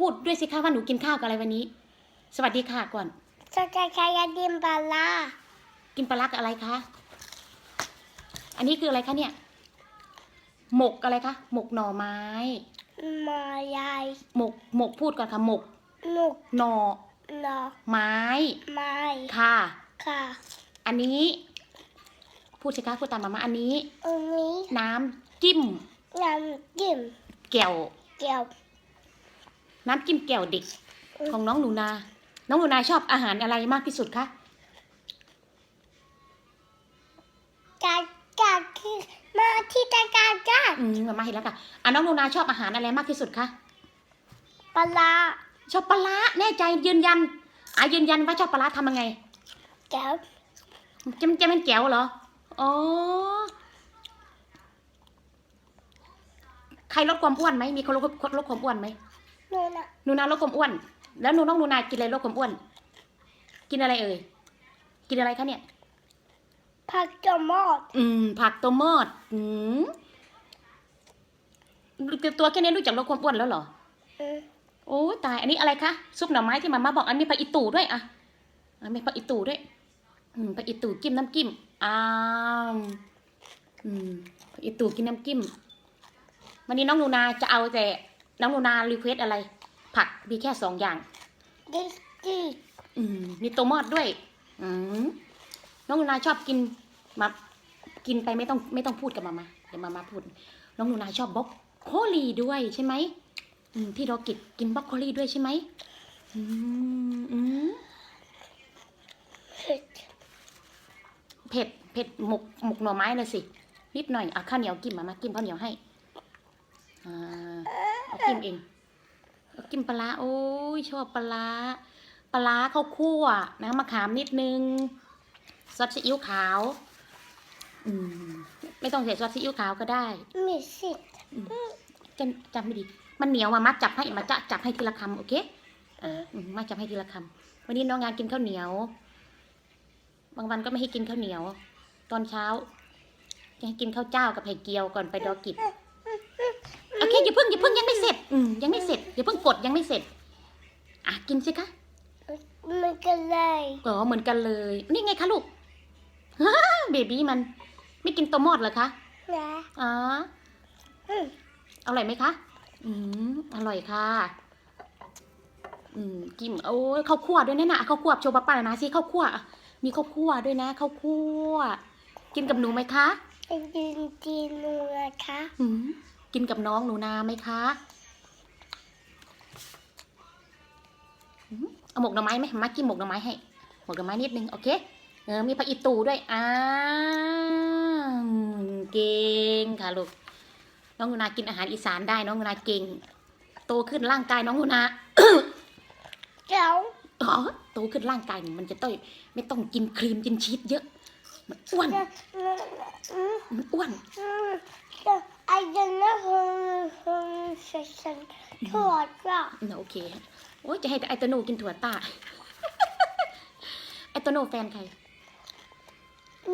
พูดด้วยสิคะว่าหนูกินข้าวกับอะไรวันนี้ สวัสดีค่ะก่อนจะจะใช้ยาดิมบาลากินปลาร้ากับอะไรคะ อันนี้คืออะไรคะเนี่ย หมกอะไรคะ หมกหน่อไม้มายายหมก หมกพูดก่อนค่ะ หมกหนุกหน่อหนอไม้ ไม้ ค่ะ ค่ะ อันนี้ พูดสิคะพูดตามมามาอันนี้ อันนี้ น้ำจิ้ม น้ำจิ้มแก้วเกี่ยว น้ำจิ้มแก้วเด็กของน้องหนูนา น้องหนูนาชอบอาหารอะไรมากที่สุดคะจากจากที่มาที่ตะการจ้าอืมมามาเห็นแล้วค่ะอะน้องหนูนาชอบอาหารอะไรมากที่สุดคะปลาร้าชอบปลาร้าแน่ใจยืนยันอะยืนยันว่าชอบปลาร้าทำยังไงแก้วจะจะเป็นแก้วเหรออ๋อใครลดความอ้วนไหมมีคนลดลดความอ้วนไหม นู่นน่ะหนูนาลดความอ้วน แล้วหนูน้องหนูนากินอะไรลดความอ้วน กินอะไรเอ่ย กินอะไรคะเนี่ย ผักจอมอด อืม ผักตัวมอด อืมตัวแค่นี้รู้จักลดความอ้วนแล้วเหรออืมโอ้ยตาย อันนี้อะไรคะ ซุปหน่อไม้ที่มาม่าบอก อันนี้ผักอีตู่ด้วยอะอันนี้ผักอีตู่ด้วย อืมผักอีตู่จิ้มน้ำจิ้มอ้าวอืมผักอีตู่กินน้ำจิ้ม วันนี้น้องหนูนาจะเอาแต่ น้องหนูนารีเควสอะไร ผักมีแค่สองอย่างดิสกี้อืมมีตัวมอดด้วย อืมน้องหนูนาชอบกินมากินไปไม่ต้องไม่ต้องพูดกับมามาเดี๋ยวมามาพูด น้องหนูนาชอบบล็อกโคลีด้วยใช่ไหมอืมพี่โรกิตกินบล็อกโคลีด้วยใช่ไหมอืมอืมเผ็ดเผ็ดเผ็ดหมกหมกหน่อไม้เลยสินิดหน่อยเอาข้าวเหนียวกินมามากินข้าวเหนียวให้อ่าเอา กินเองเอากินปลาร้าโอ้ยชอบปลาร้าปลาร้าข้าวคั่วนะมะขามนิดนึงซอสซีอิ๊วขาว อืม ไม่ต้องใส่ซอสซีอิ๊วขาวก็ได้มีสิทธิ์จำจำไม่ดี มันเหนียวมามัดจับให้มาจะจับให้ทีละคำโอเคเอออืมมาจับให้ทีละคำวันนี้น้องงานกินข้าวเหนียว บางวันก็ไม่ให้กินข้าวเหนียว ตอนเช้าจะให้กินข้าวเจ้ากับไข่เกียวก่อนไปดอกิจ โอเคอย่าเพิ่งอย่าเพิ่งยังไม่เสร็จอืมยังไม่เสร็จอย่าเพิ่งกดยังไม่เสร็จ อะกินสิคะมันก็เลยอ๋อเหมือนกันเลย นี่ไงคะลูก เบบี้มัน ไม่กินตัวมอดเหรอคะนะอ๋ออืมอร่อยไหมคะ อืมอร่อยค่ะ อืมกิมโอ้ยข้าวคั่วด้วยนะน่ะข้าวคั่วโชว์ป้าป้าหน่อยนะสิข้าวคั่วมีข้าวคั่วด้วยนะข้าวคั่ว กินกับหนูไหมคะ เป็นจีนจีนนูนะคะ อืม กินกับน้องหนูนาไหมคะอืมเอาหมกหน่อไม้ไหมมากินหมกหน่อไม้ให้หมกหน่อไม้นิดนึงโอเคเออมีผักอีตูด้วยอ้าวเก่งค่ะลูกน้องหนูนากินอาหารอีสานได้น้องหนูนาเก่ง โตขึ้นร่างกายน้องหนูนาเจ้าอ๋อโตขึ้นร่างกายมันจะต้องไม่ต้องกินครีมกินชีสเยอะมันอ้วนอืมอืมมันอ้วนอืมแต่ ไอ้เจ้าเนี่ยคงคงเสร็จฉันทอดอะอืมโอเค โอ้ยจะให้แต่ไอโตโนกินถั่วต้า ไอโตโนแฟนใคร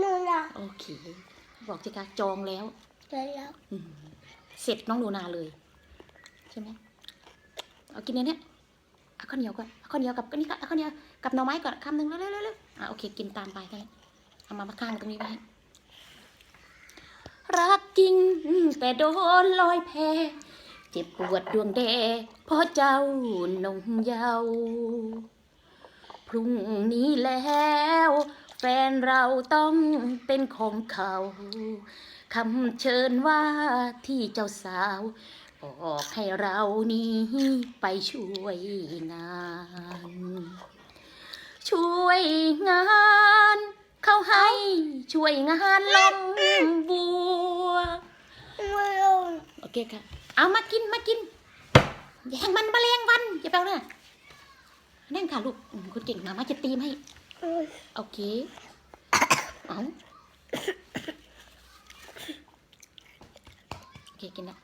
นู่นน่ะโอเค บอกสิคะจองแล้วเดี๋ยวแล้วอืมเสร็จน้องหนูนาเลย ใช่ไหมเอากินในเนี้ยเอาข้าวเหนียวก่อนเอาข้าวเหนียวกับก็นี่ก็เอาข้าวเหนียวกับหน่อไม้ก่อนคำหนึ่งเร็วๆเร็วๆอะโอเค กินตามไปกันเอามามาข้างตรงนี้ไว้ให้ รักจริง แต่โดนลอยแพ เจ็บปวดดวงแดเพราะเจ้านงเยาวพรุ่งนี้แล้ว แฟนเราต้องเป็นของเขาคำเชิญว่าที่เจ้าสาวบอกให้เรานี้ไปช่วยงาน ช่วยงาน เขาให้ ช่วยงานลงบัวโอเคค่ะ เอามากินมากินแย่งมันแมลงวันอย่าแปลนะนั่งค่ะลูกคุณเก่งมามาจะตีมให้โอเคเอาโอเคกินละ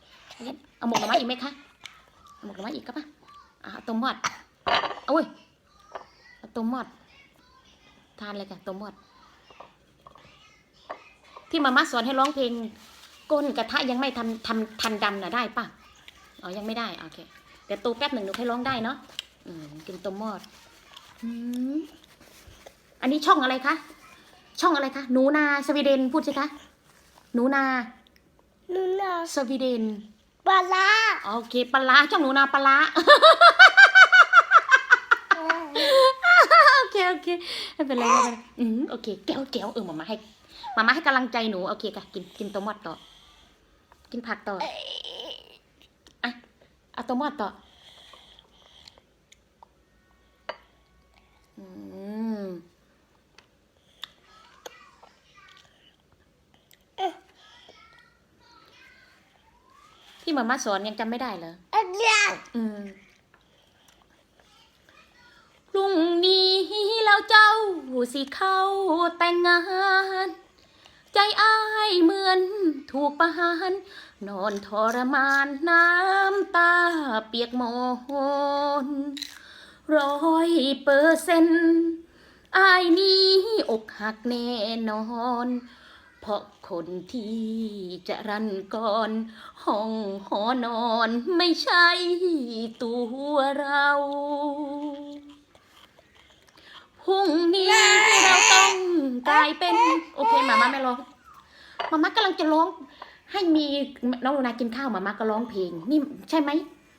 งั้นเอาหมกหน่อไม้อีกไหมคะเอาหมกหน่อไม้อีกครับป่ะอะเอาต้มมอดเอาเว้ยต้มมอดทานเลยค่ะต้มมอด ที่มาม่าสอนให้ร้องเพลงก้นกระทะยังไม่ทำทำทันดำน่ะได้ป่ะอ๋อยังไม่ได้โอเคแต่แต่โตแป๊บหนึ่งหนูค่อยร้องได้เนาะอืมกินต้มมอดอืมอันนี้ช่องอะไรคะช่องอะไรคะหนูนาสวีเดนพูดสิคะหนูนานูนาสวีเดนปลาร้าโอเคปลาร้าช่องหนูนาปลาร้าโอเคโอเคไม่เป็นไรไม่เป็นไรอืมโอเคแก้วแก้วเออมามาให้ มามาให้กำลังใจหนู โอเคค่ะ กินกินต้มมอดต่อ กินผักต่ออะเอาต้มมอดต่ออืมที่มามาสอนยังจำไม่ได้เหรออันเนี้ยอืมพรุ่งนี้แล้วเจ้าสิเข้าแต่งงาน ใจอ้ายเหมือนถูกประหาร นอนทรมานน้ำตาเปียกหมนร้อยเปอร์เซ็นต์อายนี้อกหักแน่นอน เพราะคนที่จะรันก่อน ห้องหอนอนไม่ใช่ตัวเรา พรุ่งนี้ กลายเป็นโอเคมาม่าไม่ร้องมาม่ากำลังจะร้อง ให้มีน้องหนูนากินข้าวมาม่าก็ร้องเพลง นี่ใช่ไหม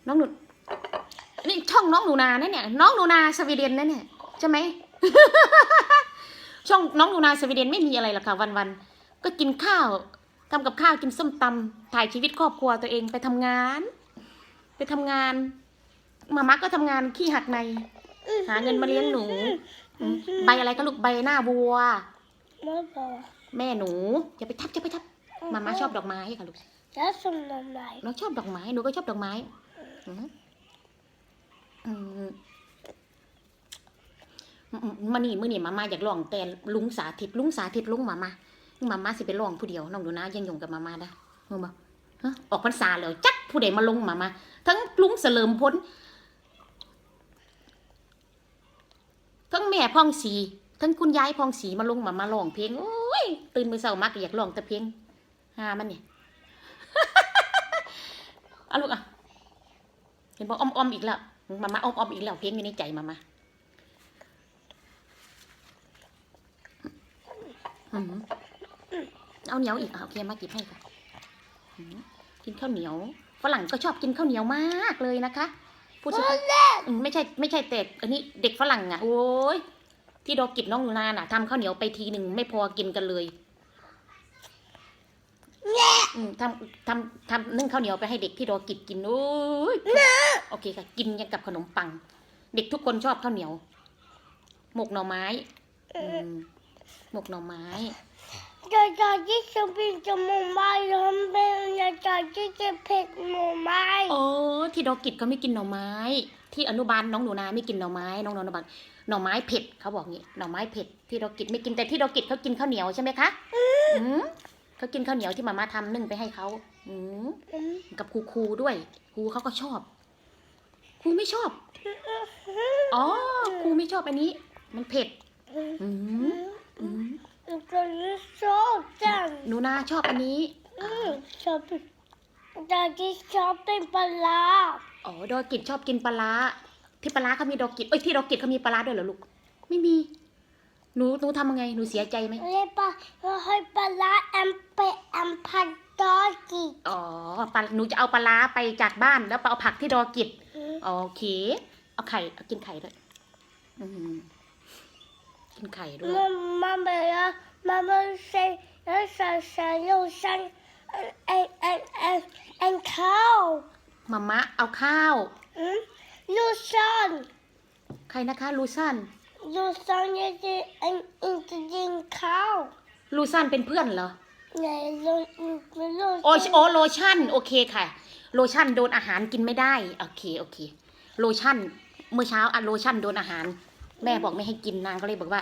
น้องหนูนี่ช่องน้องหนูนาเนี่ย น้องหนูนาสวีเดนนะเนี่ยใช่ไหมช่องน้องหนูนาสวีเดนไม่มีอะไรหรอกค่ะวันๆก็กินข้าวทำกับข้าวกินส้มตำถ่ายชีวิตครอบครัวตัวเองไปทำงาน ไปทำงานมาม่าก็ทำงานขี้หักใน หาเงินมาเลี้ยงหนู ใบอะไรก็ลูกใบหน้าบัว ไม่บอกแม่หนูอย่าไปทับอย่าไปทับมาม่าชอบดอกไม้ค่ะลูกแล้วสมนไหนเราชอบดอกไม้หนูก็ชอบดอกไม้อืมอืมอืมมานี่มื่อนี่มามาอยากลองแต่ลุงสาธิตลุงสาธิตลุงมามามามาสิไปลองผู้เดียวน้องดูนะยังยงกับมามาได้มึงบอกฮะออกพรรษาเลยจักผู้ใดมาลงมามาทั้งลุงเสลิมพ้นทั้งแม่พองสี ทั้งคุณยายพองสีมาลงมามาลองเพลงโอ้ยตื่นมือเช้ามากอยากลองแต่เพลงหามันเนี่ยเอาลูกอะเห็นบอกอ้อมอ้อมๆอีกแล้วมามาอ้อมอ้อมๆอีกแล้วเพลงอยู่ในใจมามาอืมเอาเหนียวอีกอะโอเคมากินให้ค่ะอืมกินข้าวเหนียวฝรั่งก็ชอบกินข้าวเหนียวมากเลยนะคะพูดสิคะอืมไม่ใช่ไม่ใช่แต่อันนี้เด็กฝรั่งอะโอ้ย ที่ดอกกิจน้องหนูนาน่ะทำข้าวเหนียวไปทีหนึ่งไม่พอกินกันเลยอืมทำทำทำนึ่งข้าวเหนียวไปให้เด็กที่ดอกิจกินโอ้ยโอเคค่ะกินยังกับขนมปัง เด็กทุกคนชอบข้าวเหนียว หมกหน่อไม้อืมหมกหน่อไม้จะจะที่จะเป็นจมูกไม้ทำเป็นจะจะที่จะเผ็ดหมูไม้โอ้ ที่ดอกิจเขาไม่กินหน่อไม้ ที่อนุบาลน้องหนูนาไม่กินหน่อไม้น้องอนุบาลหน่อไม้เผ็ดเขาบอกงี้หน่อไม้เผ็ดที่ดอกิจไม่กินแต่ที่ดอกิจเขากินข้าวเหนียวใช่ไหมคะอืมเขากินข้าวเหนียวที่มาม่าทำนึ่งไปให้เขาอืมอืมกับครูครูด้วยครูเขาก็ชอบครูไม่ชอบอ๋อครูไม่ชอบอันนี้ มันเผ็ดอืมอืมอืมจะที่ชอบจังหนูนาชอบอันนี้อืมชอบ ดอกิชอบกินปลาร้าอ๋อโดกิจชอบกินปลาที่ปลาเขามีดอกกิจเอ้ยที่ดอกกิจเขามีปลาด้วยเหรอลูก ไม่มี หนูหนูทำยังไง หนูเสียใจไหมเรียปลาเฮ้ยปลาแอมเปแอมพันดอกิจอ๋อปลาหนูจะเอาปลาไปจากบ้านแล้วไปเอาผักที่ดอกกิจโอเค เอาไข่เอากินไข่ด้วยอืมกินไข่ด้วยมันมันแบบมันมันใส่แล้วใส่ใส่肉香 and and and and cow มามะเอาข้าวลูชันใครนะคะลูซัน Luzon is an Indian cow ลูซันเป็นเพื่อนเหรอ โอชโอโลชั่น โอเคค่ะ โลชั่นโดนอาหารกินไม่ได้ โอเค โอเค โลชั่น เมื่อเช้าอะโลชั่นโดนอาหาร แม่บอกไม่ให้กินนางก็เลยบอกว่า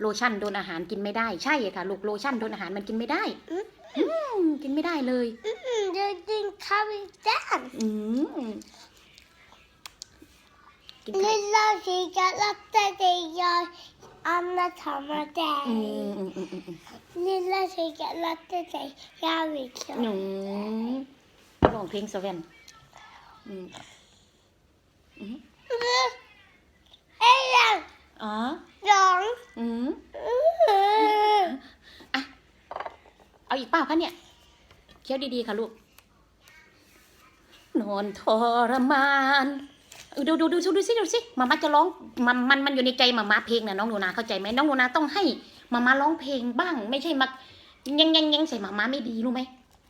โลชั่นโดนอาหารกินไม่ได้ ใช่ค่ะ ลูกโลชั่นโดนอาหารมันกินไม่ได้ อืมกินไม่ได้เลย อืมจะกินข้าวไม่ได้อืมกินนี่เราสีจะรับแต่เดียวอันนั้นธรรมดาอือืมอืมนี่เราสีจะรับแต่เดียวอีกหนูร้องเพลงสวรรค์อืมเอ้ยอ๋อ ล่าคะเนี่ย เคี้ยวดีๆค่ะลูก นอนทรมานเออดูดูดูดูดูสิดูสิมาม่าจะร้องมันมันมันอยู่ในใจมาม่าเพลงนะน้องหนูนาเข้าใจไหมน้องหนูนาต้องให้มาม่าร้องเพลงบ้าง ไม่ใช่มายังยังยังใส่มาม่าไม่ดีรู้ไหม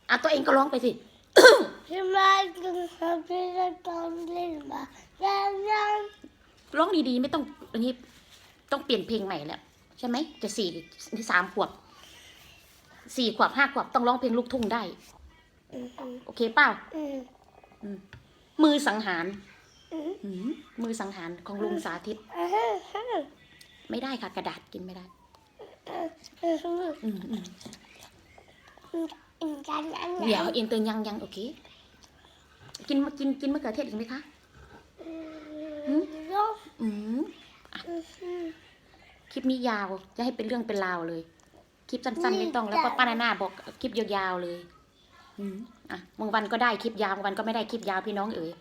อะตัวเองก็ร้องไปสิพี่มาจึงทำพี่จะตอนเล่นมายังยังร้องดีๆไม่ต้องอันนี้ต้องเปลี่ยนเพลงใหม่แล้ว ใช่ไหมจะสี่สามขวบ สี่ขวบห้าขวบต้องร้องเพลงลูกทุ่งได้อืมโอเคเปล่าอืมมือสังหารอืมหืมมือสังหารของลุงสาธิตอืมอืมไม่ได้ค่ะ กระดาษกินไม่ได้อืมอืมอืมอืมกันอันไหนเดี๋ยวเอ็นเตอร์ยังยังโอเค กินมากินกินมะเขือเทศอีกไหมคะอืมลูกอืมอืมคลิปนี้ยาวจะให้เป็นเรื่องเป็นราวเลย คลิปสั้นๆไม่ต้องแล้วก็ป้านาน่าบอกคลิปยาวๆเลยอืมอะบางวันก็ได้คลิปยาวบางวันก็ไม่ได้คลิปยาวพี่น้องเอ๋ย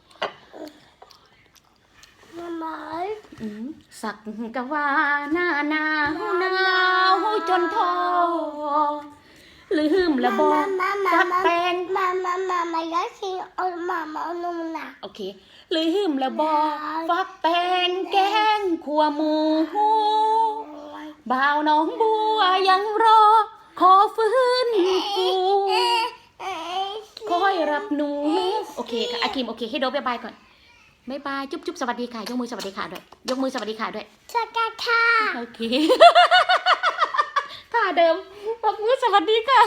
มาหมายอืมสักกะว่าหน้าหนาวหนาวจนทอลืมละบอมามาฟักมาแป้งมามามามาอยากกินเอามามาเอานมนะโอเคลืมละบอฟักแป้งแกงขัวหมูบ่าวน้องบัว ยังรอ ขอฟื้นฟูคอยรับหนู โอเคค่ะอาคิมโอเคให้โดบายบายก่อนบายบายจุ๊บจุ๊บสวัสดีค่ะยกมือสวัสดีค่ะด้วยยกมือสวัสดีค่ะด้วยสกัดค่ะโอเคท่าเดิมยกมือสวัสดีค่ะ